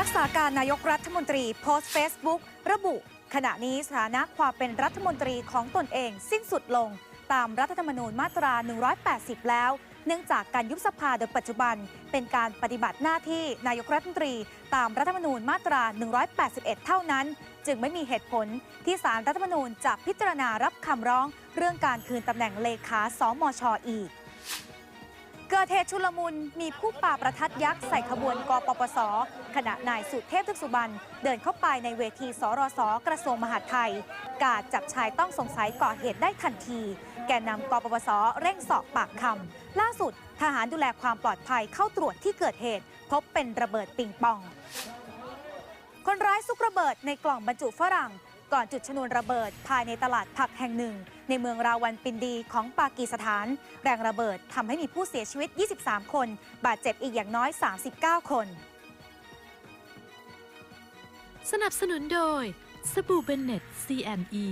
รักษาการนายกรัฐมนตรีโพสต์เฟซบุ๊กระบุ ขณะนี้สถานะความเป็นรัฐมนตรีของตนเองสิ้นสุดลง ตามรัฐธรรมนูญมาตรา 180 แล้ว เนื่องจากการยุบสภาโดยปัจจุบัน เป็นการปฏิบัติหน้าที่นายกรัฐมนตรี ตามรัฐธรรมนูญมาตรา 181 เท่านั้น จึงไม่มีเหตุผลที่สารรัฐธรรมนูญจะพิจารณารับคำร้อง เรื่องการคืนตำแหน่งเลขาสมชอีก เกิดเหตุชุลมุนมีผู้ป่าประทัดยักษ์ใส่ขบวนกปปส ขณะนายสุเทพทึกสุบรรณเดินเข้าไปในเวทีสรสกระทรวงมหาดไทย กาดจับชายต้องสงสัยก่อเหตุได้ทันที แกนนำกปปส เร่งสอบปากคำล่าสุดทหารดูแลความปลอดภัยเข้าตรวจที่เกิดเหตุ พบเป็นระเบิดปิงปอง คนร้ายซุกระเบิดในกล่องบรรจุฝรั่ง ก่อนจุดชนวนระเบิดภายในตลาดผักแห่งหนึ่ง ในเมืองราวันปินดีของปากีสถาน แรงระเบิดทำให้มีผู้เสียชีวิต 23 คน บาดเจ็บอีกอย่างน้อย 39 คน สนับสนุนโดยสบู่เบนเน็ต CME